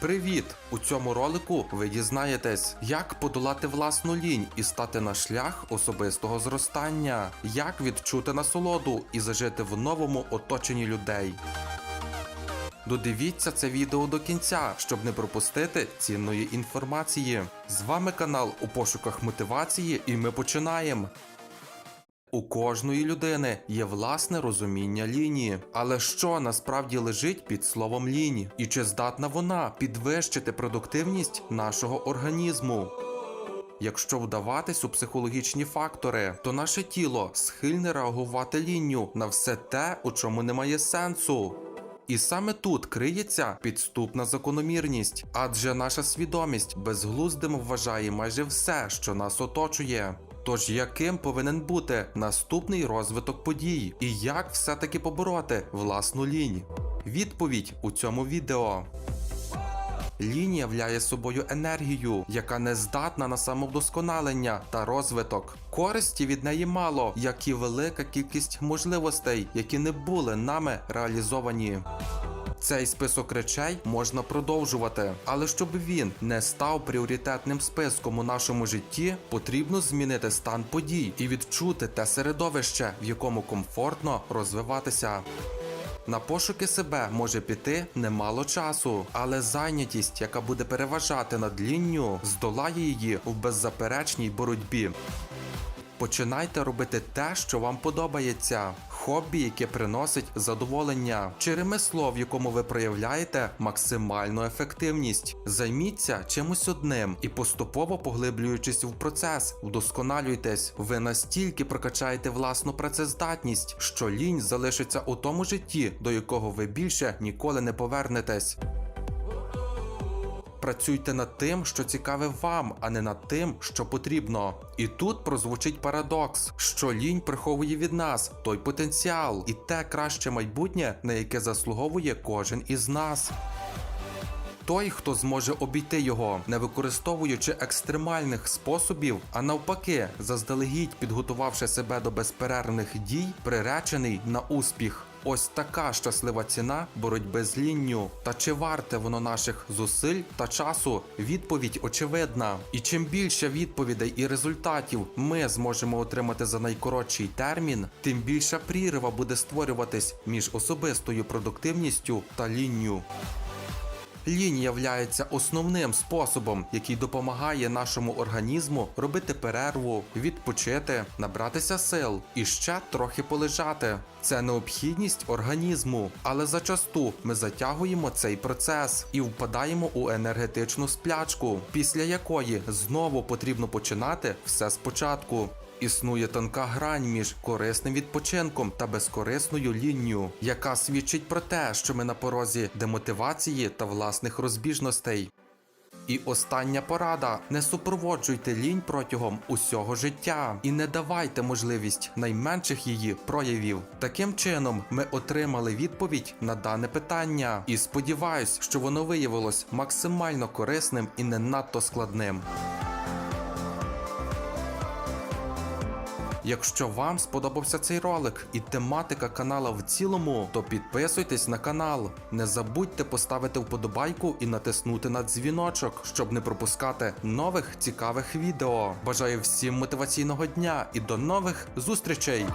Привіт! У цьому ролику ви дізнаєтесь, як подолати власну лінь і стати на шлях особистого зростання, як відчути насолоду і зажити в новому оточенні людей. Додивіться це відео до кінця, щоб не пропустити цінної інформації. З вами канал у пошуках мотивації, і ми починаємо. У кожної людини є власне розуміння лінії, але що насправді лежить під словом лінії, і чи здатна вона підвищити продуктивність нашого організму? Якщо вдаватись у психологічні фактори, то наше тіло схильне реагувати лінню на все те, у чому немає сенсу. І саме тут криється підступна закономірність, адже наша свідомість безглуздим вважає майже все, що нас оточує. Тож яким повинен бути наступний розвиток подій, і як все-таки побороти власну лінь? Відповідь у цьому відео. Лінь являє собою енергію, яка не здатна на самовдосконалення та розвиток. Користі від неї мало, як і велика кількість можливостей, які не були нами реалізовані. Цей список речей можна продовжувати, але щоб він не став пріоритетним списком у нашому житті, потрібно змінити стан подій і відчути те середовище, в якому комфортно розвиватися. На пошуки себе може піти немало часу, але зайнятість, яка буде переважати над лінню, здолає її в беззаперечній боротьбі. Починайте робити те, що вам подобається. Хобі, яке приносить задоволення, чи ремесло, в якому ви проявляєте максимальну ефективність. Займіться чимось одним і поступово поглиблюючись в процес, вдосконалюйтесь. Ви настільки прокачаєте власну працездатність, що лінь залишиться у тому житті, до якого ви більше ніколи не повернетесь. Працюйте над тим, що цікаве вам, а не над тим, що потрібно. І тут прозвучить парадокс, що лінь приховує від нас той потенціал і те краще майбутнє, на яке заслуговує кожен із нас. Той, хто зможе обійти його, не використовуючи екстремальних способів, а навпаки, заздалегідь підготувавши себе до безперервних дій, приречений на успіх. Ось така щаслива ціна боротьби з лінню. Та чи варте воно наших зусиль та часу? Відповідь очевидна. І чим більше відповідей і результатів ми зможемо отримати за найкоротший термін, тим більша прірва буде створюватись між особистою продуктивністю та лінню. Лінь являється основним способом, який допомагає нашому організму робити перерву, відпочити, набратися сил і ще трохи полежати. Це необхідність організму, але зачасту ми затягуємо цей процес і впадаємо у енергетичну сплячку, після якої знову потрібно починати все спочатку. Існує тонка грань між корисним відпочинком та безкорисною лінню, яка свідчить про те, що ми на порозі демотивації та власних розбіжностей. І остання порада: не супроводжуйте лінь протягом усього життя і не давайте можливість найменших її проявів. Таким чином, ми отримали відповідь на дане питання, і сподіваюсь, що воно виявилось максимально корисним і не надто складним. Якщо вам сподобався цей ролик і тематика канала в цілому, то підписуйтесь на канал. Не забудьте поставити вподобайку і натиснути на дзвіночок, щоб не пропускати нових цікавих відео. Бажаю всім мотиваційного дня і до нових зустрічей!